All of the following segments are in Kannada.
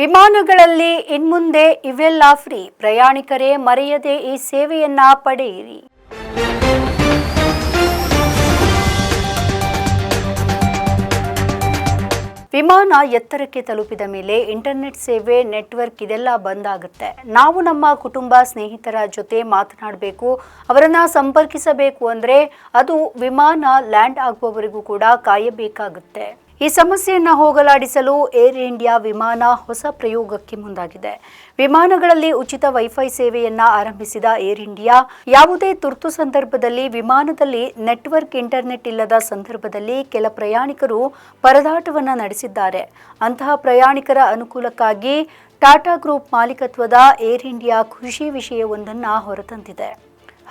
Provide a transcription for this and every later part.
ವಿಮಾನಗಳಲ್ಲಿ ಇನ್ಮುಂದೆ ಇವೆಲ್ಲ ಫ್ರೀ. ಪ್ರಯಾಣಿಕರೇ ಮರೆಯದೆ ಈ ಸೇವೆಯನ್ನ ಪಡೆಯಿರಿ. ವಿಮಾನ ಎತ್ತರಕ್ಕೆ ತಲುಪಿದ ಮೇಲೆ ಇಂಟರ್ನೆಟ್ ಸೇವೆ, ನೆಟ್ವರ್ಕ್ ಇದೆಲ್ಲ ಬಂದ್ ಆಗುತ್ತೆ ನಾವು ನಮ್ಮ ಕುಟುಂಬ ಸ್ನೇಹಿತರ ಜೊತೆ ಮಾತನಾಡಬೇಕು, ಅವರನ್ನ ಸಂಪರ್ಕಿಸಬೇಕು ಅಂದರೆ ಅದು ವಿಮಾನ ಲ್ಯಾಂಡ್ ಆಗುವವರೆಗೂ ಕೂಡ ಕಾಯಬೇಕಾಗುತ್ತೆ. ಈ ಸಮಸ್ಯೆಯನ್ನು ಹೋಗಲಾಡಿಸಲು ಏರ್ ಇಂಡಿಯಾ ವಿಮಾನ ಹೊಸ ಪ್ರಯೋಗಕ್ಕೆ ಮುಂದಾಗಿದೆ. ವಿಮಾನಗಳಲ್ಲಿ ಉಚಿತ ವೈಫೈ ಸೇವೆಯನ್ನ ಆರಂಭಿಸಿದ ಏರ್ ಇಂಡಿಯಾ ಯಾವುದೇ ತುರ್ತು ಸಂದರ್ಭದಲ್ಲಿ ವಿಮಾನದಲ್ಲಿ ನೆಟ್ವರ್ಕ್ ಇಂಟರ್ನೆಟ್ ಇಲ್ಲದ ಸಂದರ್ಭದಲ್ಲಿ ಕೆಲ ಪ್ರಯಾಣಿಕರು ಪರದಾಟವನ್ನು ನಡೆಸಿದ್ದಾರೆ. ಅಂತಹ ಪ್ರಯಾಣಿಕರ ಅನುಕೂಲಕ್ಕಾಗಿ ಟಾಟಾ ಗ್ರೂಪ್ ಮಾಲೀಕತ್ವದ ಏರ್ ಇಂಡಿಯಾ ಖುಷಿ ವಿಷಯವೊಂದನ್ನು ಹೊರತಂದಿದೆ.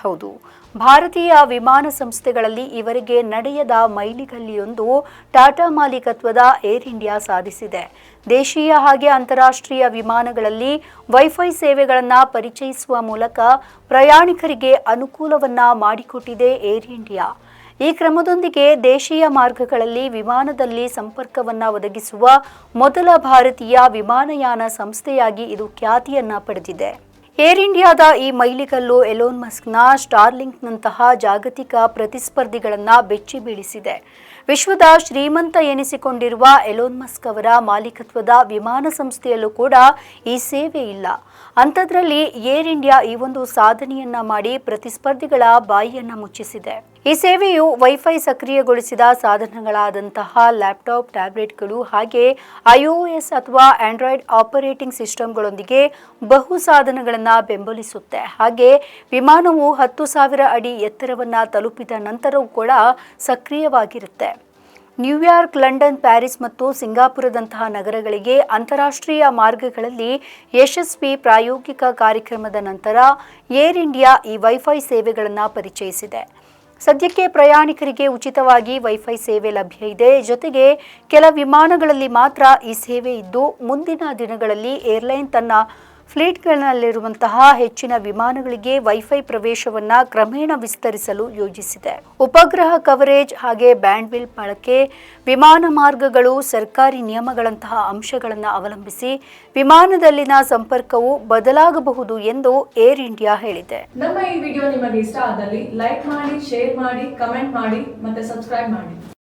ಹೌದು. ಭಾರತೀಯ ವಿಮಾನ ಸಂಸ್ಥೆಗಳಲ್ಲಿ ಇವರಿಗೆ ನಡೆಯದ ಮೈಲಿಗಲ್ಲಿಯೊಂದು ಟಾಟಾ ಮಾಲೀಕತ್ವದ ಏರ್ ಇಂಡಿಯಾ ಸಾಧಿಸಿದೆ. ದೇಶೀಯ ಹಾಗೆ ಅಂತಾರಾಷ್ಟ್ರೀಯ ವಿಮಾನಗಳಲ್ಲಿ ವೈಫೈ ಸೇವೆಗಳನ್ನು ಪರಿಚಯಿಸುವ ಮೂಲಕ ಪ್ರಯಾಣಿಕರಿಗೆ ಅನುಕೂಲವನ್ನ ಮಾಡಿಕೊಟ್ಟಿದೆ ಏರ್ ಇಂಡಿಯಾ. ಈ ಕ್ರಮದೊಂದಿಗೆ ದೇಶೀಯ ಮಾರ್ಗಗಳಲ್ಲಿ ವಿಮಾನದಲ್ಲಿ ಸಂಪರ್ಕವನ್ನ ಒದಗಿಸುವ ಮೊದಲ ಭಾರತೀಯ ವಿಮಾನಯಾನ ಸಂಸ್ಥೆಯಾಗಿ ಇದು ಖ್ಯಾತಿಯನ್ನ ಪಡೆದಿದೆ. ಏರ್ ಇಂಡಿಯಾದ ಈ ಮೈಲಿಗಲ್ಲು ಎಲೋನ್ ಮಸ್ಕ್ನ ಸ್ಟಾರ್ಲಿಂಕ್ನಂತಹ ಜಾಗತಿಕ ಪ್ರತಿಸ್ಪರ್ಧಿಗಳನ್ನು ಬೆಚ್ಚಿ ಬೀಳಿಸಿದೆ. ವಿಶ್ವದ ಶ್ರೀಮಂತ ಎನಿಸಿಕೊಂಡಿರುವ ಎಲೋನ್ ಮಸ್ಕ್ ಅವರ ಮಾಲೀಕತ್ವದ ವಿಮಾನ ಸಂಸ್ಥೆಯಲ್ಲೂ ಕೂಡ ಈ ಸೇವೆ ಇಲ್ಲ. ಅಂಥದ್ರಲ್ಲಿ ಏರ್ ಇಂಡಿಯಾ ಈ ಒಂದು ಸಾಧನೆಯನ್ನ ಮಾಡಿ ಪ್ರತಿಸ್ಪರ್ಧಿಗಳ ಬಾಯಿಯನ್ನು ಮುಚ್ಚಿಸಿದೆ. ಈ ಸೇವೆಯು ವೈಫೈ ಸಕ್ರಿಯಗೊಳಿಸಿದ ಸಾಧನಗಳಾದಂತಹ ಲ್ಯಾಪ್ಟಾಪ್, ಟ್ಯಾಬ್ಲೆಟ್ಗಳು ಹಾಗೆ ಐಒಎಸ್ ಅಥವಾ ಆಂಡ್ರಾಯ್ಡ್ ಆಪರೇಟಿಂಗ್ ಸಿಸ್ಟಮ್ಗಳೊಂದಿಗೆ ಬಹು ಸಾಧನಗಳನ್ನು ಬೆಂಬಲಿಸುತ್ತೆ. ಹಾಗೆ ವಿಮಾನವು ಹತ್ತು ಸಾವಿರ ಅಡಿ ಎತ್ತರವನ್ನು ತಲುಪಿದ ನಂತರವೂ ಕೂಡ ಸಕ್ರಿಯವಾಗಿರುತ್ತೆ. ನ್ಯೂಯಾರ್ಕ್, ಲಂಡನ್, ಪ್ಯಾರಿಸ್ ಮತ್ತು ಸಿಂಗಾಪುರದಂತಹ ನಗರಗಳಿಗೆ ಅಂತಾರಾಷ್ಟ್ರೀಯ ಮಾರ್ಗಗಳಲ್ಲಿ ಯಶಸ್ವಿ ಪ್ರಾಯೋಗಿಕ ಕಾರ್ಯಕ್ರಮದ ನಂತರ ಏರ್ ಇಂಡಿಯಾ ಈ ವೈಫೈ ಸೇವೆಗಳನ್ನು ಪರಿಚಯಿಸಿದೆ. ಸದ್ಯಕ್ಕೆ ಪ್ರಯಾಣಿಕರಿಗೆ ಉಚಿತವಾಗಿ ವೈಫೈ ಸೇವೆ ಲಭ್ಯ ಇದೆ. ಜೊತೆಗೆ ಕೆಲ ವಿಮಾನಗಳಲ್ಲಿ ಮಾತ್ರ ಈ ಸೇವೆ ಇದ್ದು, ಮುಂದಿನ ದಿನಗಳಲ್ಲಿ ಏರ್ಲೈನ್ ತನ್ನ ಫ್ಲೀಟ್ಗಳಲ್ಲಿರುವಂತಹ ಹೆಚ್ಚಿನ ವಿಮಾನಗಳಿಗೆ ವೈಫೈ ಪ್ರವೇಶವನ್ನ ಕ್ರಮೇಣ ವಿಸ್ತರಿಸಲು ಯೋಜಿಸಿದೆ. ಉಪಗ್ರಹ ಕವರೇಜ್ ಹಾಗೆ ಬ್ಯಾಂಡ್ವಿಲ್ ಬಳಕೆ, ವಿಮಾನ ಮಾರ್ಗಗಳು, ಸರ್ಕಾರಿ ನಿಯಮಗಳಂತಹ ಅಂಶಗಳನ್ನು ಅವಲಂಬಿಸಿ ವಿಮಾನದಲ್ಲಿನ ಸಂಪರ್ಕವು ಬದಲಾಗಬಹುದು ಎಂದು ಏರ್ ಇಂಡಿಯಾ ಹೇಳಿದೆ. ನಮ್ಮ ಈ ವಿಡಿಯೋ ನಿಮಗೆ ಇಷ್ಟ ಆದಲ್ಲಿ ಲೈಕ್ ಮಾಡಿ, ಶೇರ್ ಮಾಡಿ, ಕಮೆಂಟ್ ಮಾಡಿ ಮತ್ತೆ ಸಬ್ಸ್ಕ್ರೈಬ್ ಮಾಡಿ.